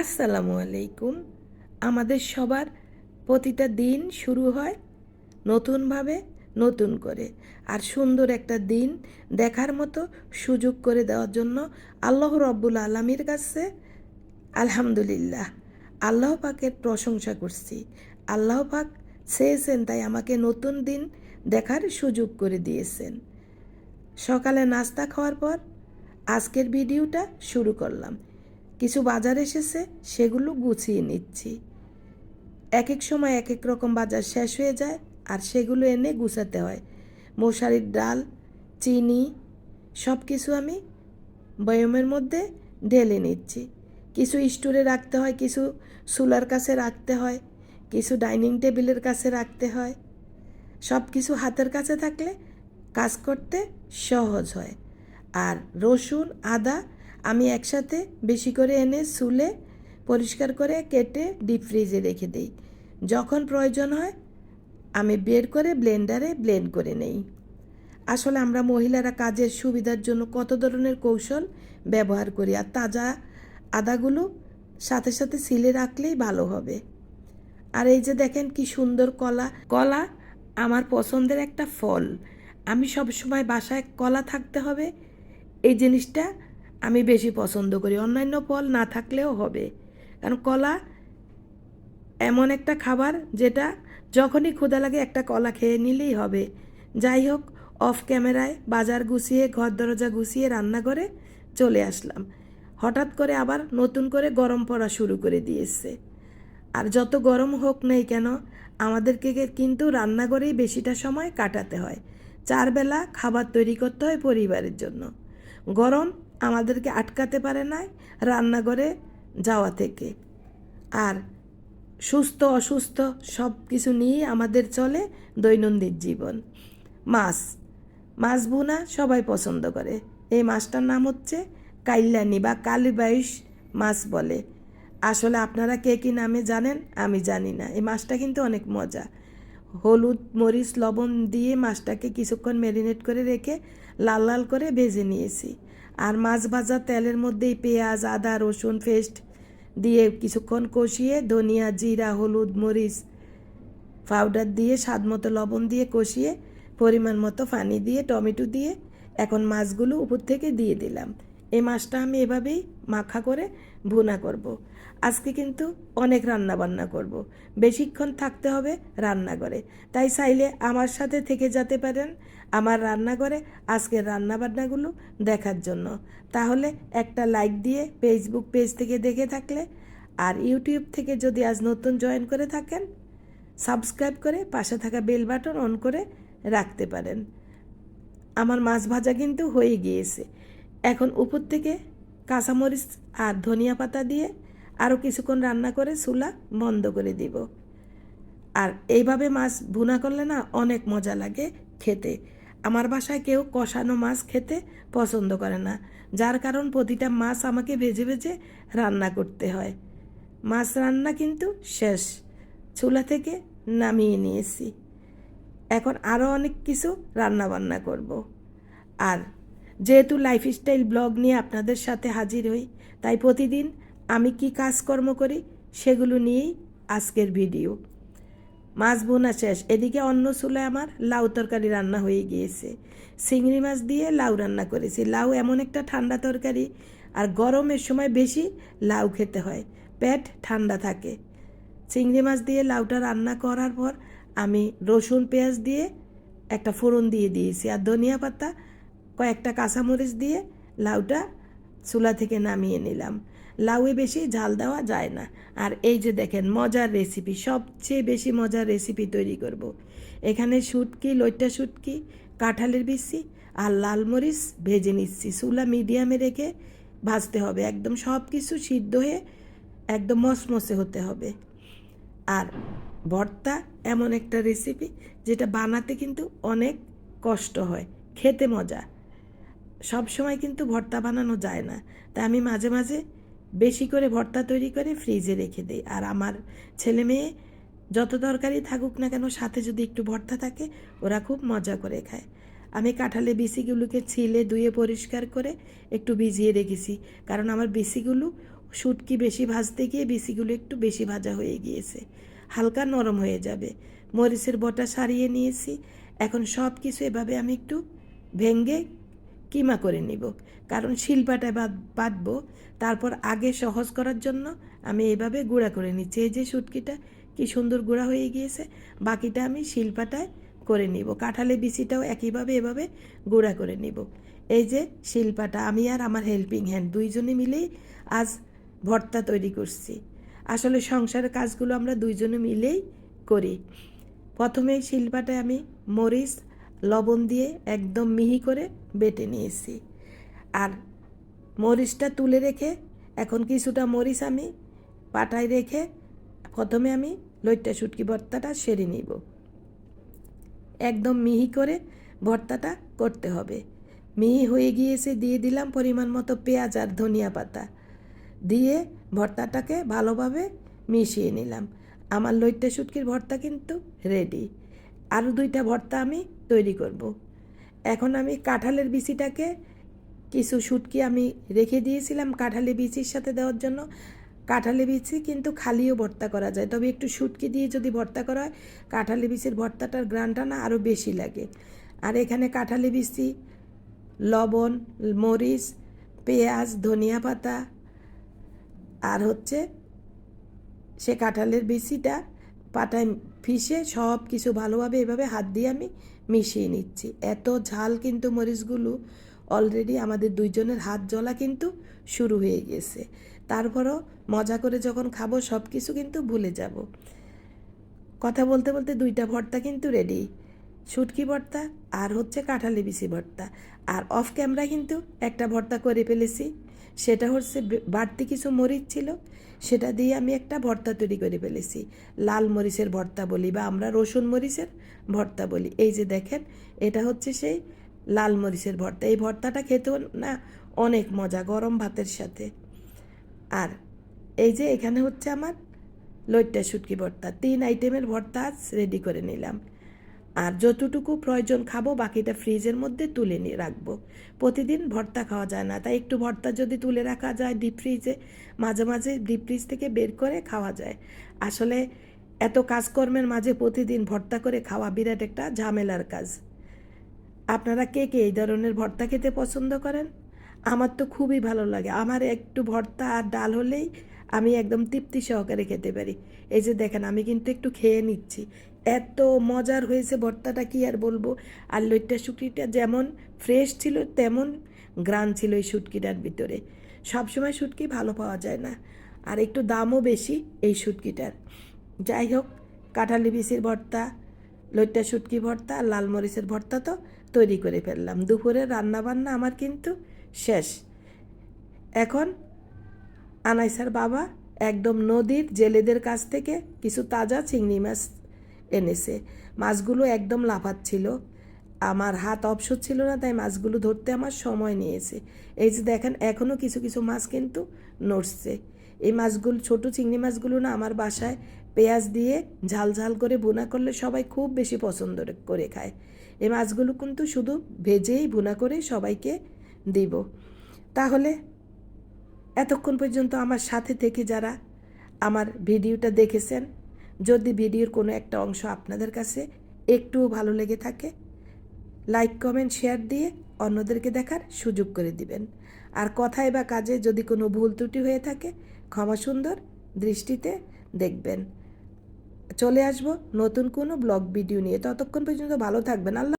আসসালামু আলাইকুম। আমাদের সবার প্রতিটা দিন শুরু হয় নতুনভাবে নতুন করে আর সুন্দর একটা দিন দেখার মতো সুযোগ করে দেওয়ার জন্য আল্লাহ রব্বুল আলমীর কাছে আলহামদুলিল্লাহ। আল্লাহ পাকের প্রশংসা করছি। আল্লাহ পাক চেয়েছেন তাই আমাকে নতুন দিন দেখার সুযোগ করে দিয়েছেন। সকালে নাস্তা খাওয়ার পর আজকের ভিডিওটা শুরু করলাম। কিছু বাজার এসেছে, সেগুলো গুছিয়ে নিচ্ছি। এক এক সময় এক এক রকম বাজার শেষ হয়ে যায় আর সেগুলো এনে গুছাতে হয়। মশারির ডাল, চিনি সব কিছু আমি বয়মের মধ্যে ঢেলে নিচ্ছি। কিছু স্টোরে রাখতে হয়, কিছু চুলার কাছে রাখতে হয়, কিছু ডাইনিং টেবিলের কাছে রাখতে হয়। সব কিছু হাতের কাছে থাকলে কাজ করতে সহজ হয়। আর রসুন, আদা আমি একসাথে বেশি করে এনে চুলে পরিষ্কার করে কেটে ডিপ ফ্রিজে রেখে দিই। যখন প্রয়োজন হয়, আমি বের করে ব্লেন্ডারে ব্লেন্ড করে নেই। আসলে আমরা মহিলারা কাজের সুবিধার জন্য কত ধরনের কৌশল ব্যবহার করি আর তাজা আদাগুলো সাথে সাথে সিলে রাখলেই ভালো হবে। আর এই যে দেখেন কি সুন্দর কলা কলা আমার পছন্দের একটা ফল। আমি সবসময় বাসায় কলা থাকতে হবে। এই জিনিসটা আমি বেশি পছন্দ করি। অন্যান্য ফল না থাকলেও হবে। কারণ কলা এমন একটা খাবার যেটা যখনই ক্ষুদা লাগে একটা কলা খেয়ে নিলেই হবে। যাই হোক, অফ ক্যামেরায় বাজার গুছিয়ে, ঘর দরজা গুছিয়ে রান্না করে চলে আসলাম। হঠাৎ করে আবার নতুন করে গরম পড়া শুরু করে দিয়েছে। আর যত গরম হোক নেই কেন, আমাদেরকে কিন্তু রান্নাঘরেই বেশিটা সময় কাটাতে হয়। চার বেলা খাবার তৈরি করতে হয় পরিবারের জন্য। গরম আমাদেরকে আটকাতে পারে না রান্নাঘরে যাওয়া থেকে। আর সুস্থ, অসুস্থ সব কিছু নিয়েই আমাদের চলে দৈনন্দিন জীবন। মাছ মাছ ভুনা সবাই পছন্দ করে। এই মাছটার নাম হচ্ছে কাইল্লানি বা কালিবাইশ মাছ বলে। আসলে আপনারা কে কী নামে জানেন? আমি জানি না। এই মাছটা কিন্তু অনেক মজা। হলুদ, মরিচ, লবণ দিয়ে মাছটাকে কিছুক্ষণ ম্যারিনেট করে রেখে লাল লাল করে ভেজে নিয়েছি। আর মাছ ভাজা তেলের মধ্যেই পেঁয়াজ, আদা, রসুন ফেস্ট দিয়ে কিছুক্ষণ কষিয়ে ধনিয়া, জিরা, হলুদ, মরিচ পাউডার দিয়ে স্বাদ মতো লবণ দিয়ে কষিয়ে পরিমাণ মতো পানি দিয়ে, টমেটো দিয়ে এখন মাছগুলো উপর থেকে দিয়ে দিলাম। এই মাছটা আমি এভাবেই মাখা করে ভুনা করব। আজকে কিন্তু অনেক রান্না বান্না করব। বেশিক্ষণ থাকতে হবে রান্নাঘরে তাই চাইলে আমার সাথে থেকে যেতে পারেন আমার রান্নাঘরে আজকের রান্নাবান্নাগুলো দেখার জন্য তাহলে একটা লাইক দিয়ে ফেসবুক পেজ থেকে দেখে থাকলে আর ইউটিউব থেকে যদি আজ নতুন জয়েন করে থাকেন সাবস্ক্রাইব করে পাশে থাকা বেল বাটন অন করে রাখতে পারেন আমার মাছ ভাজা কিন্তু হয়ে গিয়েছে এখন উপর থেকে কাঁচামরিচ আর ধনিয়া পাতা দিয়ে আরও কিছুক্ষণ রান্না করে চুলা বন্ধ করে দিব। আর এইভাবে মাছ ভুনা করলে না অনেক মজা লাগে খেতে। আমার বাসায় কেউ কষানো মাছ খেতে পছন্দ করে না, যার কারণ প্রতিটা মাছ আমাকে ভেজে ভেজে রান্না করতে হয়। মাছ রান্না কিন্তু শেষ, চুলা থেকে নামিয়ে নিয়েছি। এখন আরও অনেক কিছু রান্না বান্না করব। আর যেহেতু লাইফস্টাইল ব্লগ নিয়ে আপনাদের সাথে হাজির হই, তাই প্রতিদিন আমি কি কাজকর্ম করি সেগুলো নিয়েই আজকের ভিডিও। মাছ বোনা শেষ। এদিকে অন্য চুলায় আমার লাউ তরকারি রান্না হয়ে গিয়েছে। চিংড়ি মাছ দিয়ে লাউ রান্না করেছি। লাউ এমন একটা ঠান্ডা তরকারি, আর গরমের সময় বেশি লাউ খেতে হয়। পেট ঠান্ডা থাকে। চিংড়ি মাছ দিয়ে লাউটা রান্না করার পর আমি রসুন পেঁয়াজ দিয়ে একটা ফোড়ন দিয়ে দিয়েছি, আর ধনিয়া পাতা কয়েকটা কাঁচামরিচ দিয়ে লাউটা চুলা থেকে নামিয়ে নিলাম। লাউয়ে বেশি ঝাল দেওয়া যায় না। আর এই যে দেখেন, মজার রেসিপি সবচেয়ে বেশি মজার রেসিপি তৈরি করব। এখানে শুটকি, লইট্টা শুটকি, কাঁঠালের বিচি আর লাল মরিচ ভেজে নিচ্ছি। চুলা মিডিয়ামে রেখে ভাজতে হবে। একদম সব কিছু সিদ্ধ হয়ে একদম মসমসে হতে হবে। আর ভর্তা এমন একটা রেসিপি যেটা বানাতে কিন্তু অনেক কষ্ট হয়। খেতে মজা। সব সময় কিন্তু ভর্তা বানানো যায় না। তাই আমি মাঝে মাঝে বেশি করে ভর্তা তৈরি করে ফ্রিজে রেখে দিই। আর আমার ছেলে মেয়ে যত তরকারি থাকুক না কেন, সাথে যদি একটু ভর্তা থাকে, ওরা খুব মজা করে খায়। আমি কাঁঠালে বিসিগুলোকে ছিলে ধুয়ে পরিষ্কার করে একটু ভিজিয়ে রেখেছি। কারণ আমার বিসিগুলো শুটকি বেশি ভাজতে গিয়ে বিচিগুলো একটু বেশি ভাজা হয়ে গিয়েছে। হালকা নরম হয়ে যাবে। মরিচের বটা সারিয়ে নিয়েছি। এখন সব কিছু এভাবে আমি একটু ভেঙ্গে কিমা করে নিব। কারণ শিলপাটায় বাদ বাটবো তারপর আগে সহজ করার জন্য আমি এইভাবে গুঁড়া করে নিচ্ছি। এই যে শুটকিটা কি সুন্দর গুঁড়া হয়ে গিয়েছে। বাকিটা আমি শিলপাটায় করে নিব। কাঁঠালে বিচিটাও একইভাবে এভাবে গুঁড়া করে নিব। এই যে শিল্পাটা, আমি আর আমার হেল্পিং হ্যান্ড দুইজনে মিলেই আজ ভর্তা তৈরি করছি। আসলে সংসারের কাজগুলো আমরা দুইজনে মিলেই করি। প্রথমেই শিলপাটায় আমি মরিচ লবণ দিয়ে একদম মিহি করে বেটে নিয়েছি। আর মরিচটা তুলে রেখে এখন কিছুটা মরিচ আমি পাটায় রেখে প্রথমে আমি লইট্টা শুটকি ভর্তাটা সেরে নিব। একদম মিহি করে ভর্তাটা করতে হবে। মিহি হয়ে গিয়েছে, দিয়ে দিলাম পরিমাণ মতো পেঁয়াজ আর ধনিয়া পাতা। দিয়ে ভর্তাটাকে ভালোভাবে মিশিয়ে নিলাম। আমার লইট্টা শুটকির ভর্তা কিন্তু রেডি আরও দুইটা ভর্তা আমি তৈরি করব। এখন আমি কাঁঠালের বিচিটাকে কিছু শুটকি আমি রেখে দিয়েছিলাম কাঁঠালি বিচির সাথে দেওয়ার জন্য কাঁঠালি বিচি কিন্তু খালিও ভর্তা করা যায়, তবে একটু শুটকি দিয়ে যদি ভর্তা করা হয়, কাঁঠালি বিচির ভর্তাটার গ্রানটা না আরও বেশি লাগে আর এখানে কাঁঠালি বিচি, লবণ, মরিচ, পেঁয়াজ, ধনিয়া পাতা, আর হচ্ছে সে কাঁঠালের বিচিটা পাটায় ফিসে সব কিছু ভালোভাবে এভাবে হাত দিয়ে আমি মিশিয়ে নিচ্ছি। এত ঝাল কিন্তু মরিচগুলো অলরেডি আমাদের দুইজনের হাত জ্বলা কিন্তু শুরু হয়ে গেছে। তারপরও মজা করে যখন খাব সব কিছু কিন্তু ভুলে যাব। কথা বলতে বলতে দুইটা ভর্তা কিন্তু রেডি শুটকি ভর্তা আর হচ্ছে কাঁঠালি বিচি ভর্তা। আর অফ ক্যামেরা কিন্তু একটা ভর্তা করে ফেলেছি। সেটা হচ্ছে বাড়তি কিছু মরিচ ছিল, সেটা দিয়ে আমি একটা ভর্তা তৈরি করে ফেলেছি। লাল মরিচের ভর্তা বলি বা আমরা রসুন মরিচের ভর্তা বলি। এই যে দেখেন, এটা হচ্ছে সেই লাল মরিচের ভর্তা। এই ভর্তাটা খেতেও না অনেক মজা, গরম ভাতের সাথে। আর এই যে এখানে হচ্ছে আমার লইট্টা শুটকি ভর্তা। তিন আইটেমের ভর্তা আজ রেডি করে নিলাম। আর যতটুকু প্রয়োজন খাব, বাকিটা ফ্রিজের মধ্যে তুলে নিয়ে রাখব। প্রতিদিন ভর্তা খাওয়া যায় না, তাই একটু ভর্তা যদি তুলে রাখা যায় ডিপ ফ্রিজে মাঝে মাঝে ডিপ ফ্রিজ থেকে বের করে খাওয়া যায়। আসলে এত কাজকর্মের মাঝে প্রতিদিন ভর্তা করে খাওয়া বিরাট একটা ঝামেলার কাজ। আপনারা কে কে এই ধরনের ভর্তা খেতে পছন্দ করেন? আমার তো খুবই ভালো লাগে। আমার একটু ভর্তা আর ডাল হলেই আমি একদম তৃপ্তি সহকারে খেতে পারি। এই যে দেখেন, আমি কিন্তু একটু খেয়ে নিচ্ছি। এত মজার হয়েছে ভর্তাটা কি আর বলব? আর লইট্টা শুটকিটা যেমন ফ্রেশ ছিল, তেমন গ্রান ছিল এই শুটকিটার ভিতরে। সবসময় শুটকি ভালো পাওয়া যায় না। আর একটু দামও বেশি এই শুটকিটার। যাই হোক, কাঁঠালি বিচির ভর্তা, লইট্টা শুটকি ভর্তা আর লাল মরিচের ভর্তা তো তৈরি করে ফেললাম। দুপুরে রান্নাবান্না আমার কিন্তু শেষ। এখন আনাইসার বাবা একদম নদীর জেলেদের কাছ থেকে কিছু তাজা চিংড়ি মাছ এনেছে। মাছগুলো একদম লাফাচ্ছিল। আমার হাত অবসর ছিল না, তাই মাছগুলো ধরতে আমার সময় নিয়েছে। এই যে দেখেন এখনও কিছু কিছু মাছ কিন্তু নড়ছে। এই মাছগুলো, ছোট চিংড়ি মাছগুলো না আমার বাসায় পেঁয়াজ দিয়ে ঝাল ঝাল করে ভুনা করলে সবাই খুব বেশি পছন্দ করে খায়। এই মাছগুলো কিন্তু শুধু ভেজেই ভুনা করে সবাইকে দিব। তাহলে এতক্ষণ পর্যন্ত আমার সাথে থেকে যারা আমার ভিডিওটা দেখেছেন যদি ভিডিওর কোনো একটা অংশ আপনাদের কাছে একটুও ভালো লেগে থাকে, লাইক, কমেন্ট, শেয়ার দিয়ে অন্যদেরকে দেখার সুযোগ করে দিবেন। আর কথায় বা কাজে যদি কোনো ভুল ত্রুটি হয়ে থাকে, ক্ষমা সুন্দর দৃষ্টিতে দেখবেন। চলে আসব নতুন কোনো ব্লগ ভিডিও নিয়ে। ততক্ষণ পর্যন্ত ভালো থাকবেন। আল্লাহ